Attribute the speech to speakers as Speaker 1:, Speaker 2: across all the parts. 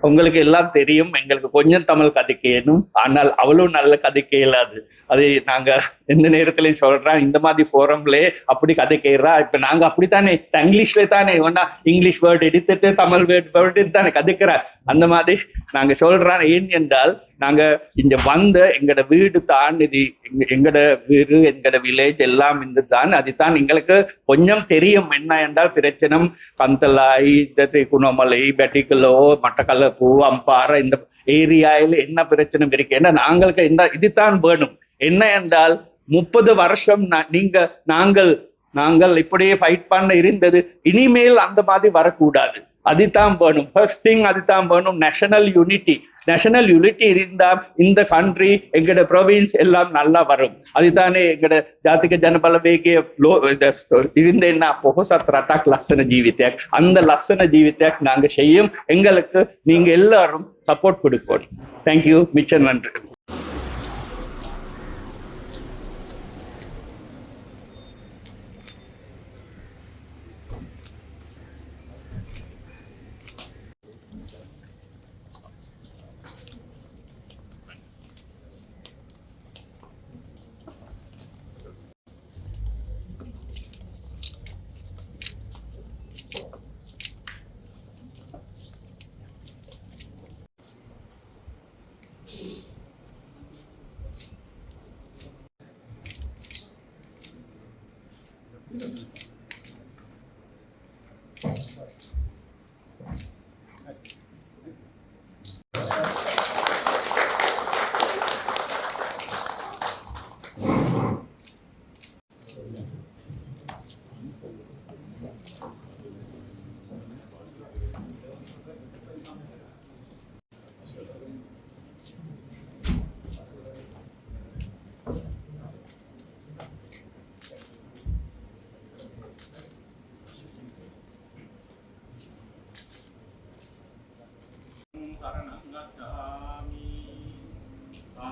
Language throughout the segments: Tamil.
Speaker 1: உங்களுக்கு எல்லாம் தெரியும். எங்களுக்கு கொஞ்சம் தமிழ் கதைக்கணும் ஆனால் அவ்வளவு நல்ல கதைக்க இயலாது. அது நாங்க எந்த நேரத்திலையும் சொல்றோம். இந்த மாதிரி ஃபோரம்லே அப்படி கதைக்கிறா. இப்ப நாங்க அப்படித்தானே? இங்கிலீஷ்ல தானே? ஒன்னா இங்கிலீஷ் வேர்டு எடுத்துட்டு தமிழ் வேர்டு வேர்டு தானே கதைக்கிற? அந்த மாதிரி நாங்க சொல்றோம். ஏன் என்றால் நாங்க இங்க வந்த எங்கட வீடு தான் இது. எங்கட வீடு எங்கட வில்லேஜ் எல்லாம் இருந்து தான் அதுதான் எங்களுக்கு கொஞ்சம் தெரியும் என்ன என்றால் பிரச்சனை பந்தலாய் குணமலை பெட்டிக்கலோ மட்டக்களப்பு அம்பாறை இந்த ஏரியாவில் என்ன பிரச்சனை இருக்கு? ஏன்னா நாங்களுக்கு இந்த இதுதான் வேணும். என்ன என்றால் முப்பது வருஷம் நீங்க நாங்கள் நாங்கள் இப்படியே ஃபைட் பண்ண இருந்தது. இனிமேல் அந்த மாதிரி வரக்கூடாது. அதுதான் வேணும் ஃபர்ஸ்ட் திங் அதுதான் வேணும் நேஷனல் யூனிட்டி நேஷனல் யூனிட்டி இருந்தால் இந்த கண்ட்ரி எங்கட ப்ரொவின்ஸ் எல்லாம் நல்லா வரும். அதுதானே எங்கட எங்களோட ஜாதிக ஜனபலவேகிய இருந்தேன்னா போகோ சத்ராட்டாக் லස්සன ஜீவித்யாக். அந்த லස්සன ஜீவித்யாக் நாங்கள் செய்யும். எங்களுக்கு நீங்கள் எல்லாரும் சப்போர்ட் கொடுக்கணும் தேங்க்யூ மிச்சம் நன்றி. Thank you.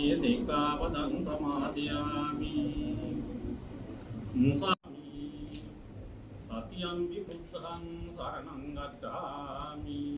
Speaker 2: สีสิกาปะทังสมาธิยามิสามีสัตยังวิปุสังสารนังกัจจามิ